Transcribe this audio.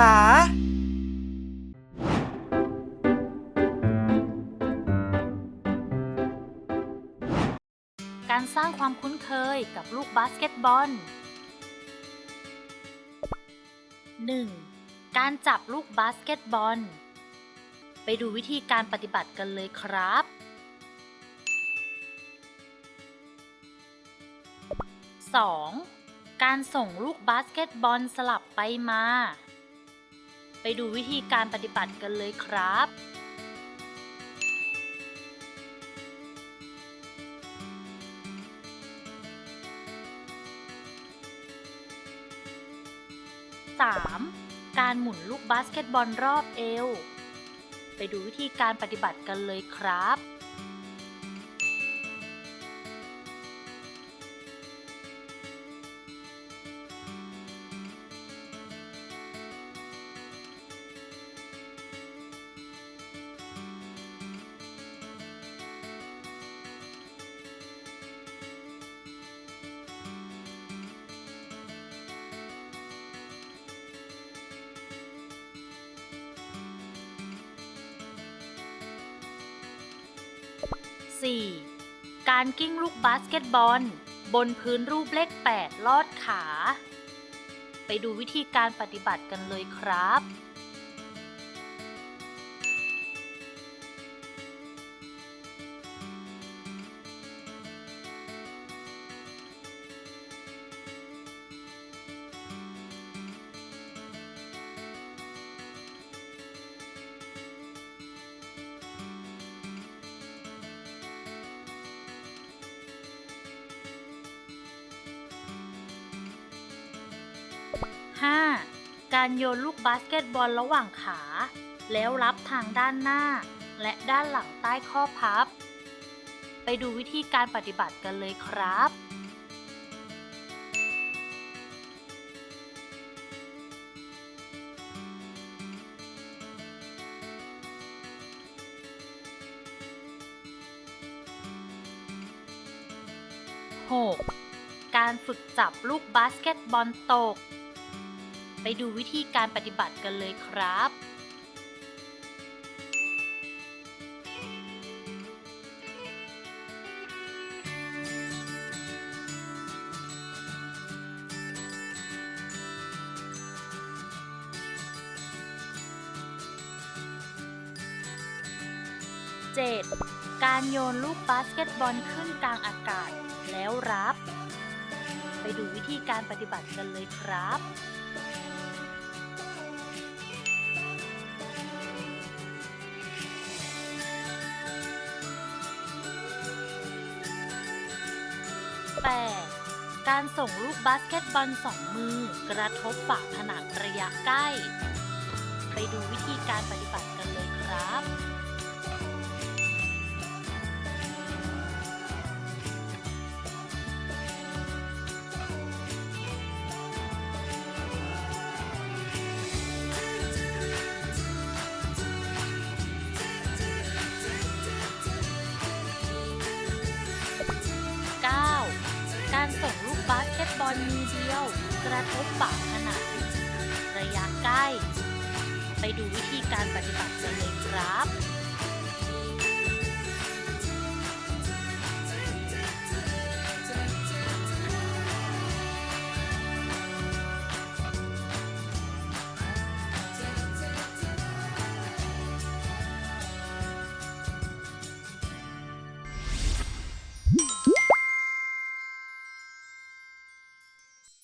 ษา การสร้างความคุ้นเคยกับลูกบาสเกตบอล 1. การจับลูกบาสเกตบอล ไปดูวิธีการปฏิบัติกันเลยครับ 2. การส่งลูกบาสเกตบอลสลับไปมา ไปดูวิธีการปฏิบัติกันเลยครับ 3. การหมุนลูกบาสเกตบอลรอบเอว ไปดูวิธีการปฏิบัติกันเลยครับ 4. การกิ้งลูกบาสเกตบอล บนพื้นรูปเลข 8 ลอดขา ไปดูวิธีการปฏิบัติกันเลยครับ 5. การโยนลูกบาสเกตบอลระหว่างขา แล้วรับทางด้านหน้า และด้านหลังใต้ข้อพับ ไปดูวิธีการปฏิบัติกันเลยครับ 6. การฝึกจับลูกบาสเกตบอลตก ไปดูวิธีการปฏิบัติกันเลยครับ 7. การโยนลูกบาสเกตบอลขึ้นกลางอากาศแล้วรับ ไปดูวิธีการปฏิบัติกันเลยครับ 8. การส่งลูกบาสเกตบอลสองมือกระทบฝาผนังระยะใกล้ ไปดูวิธีการปฏิบัติกันเลยครับ อนมือเดียว กระทบปาขนาดระยะใกล้ ไปดูวิธีการปฏิบัติกันเลยครับ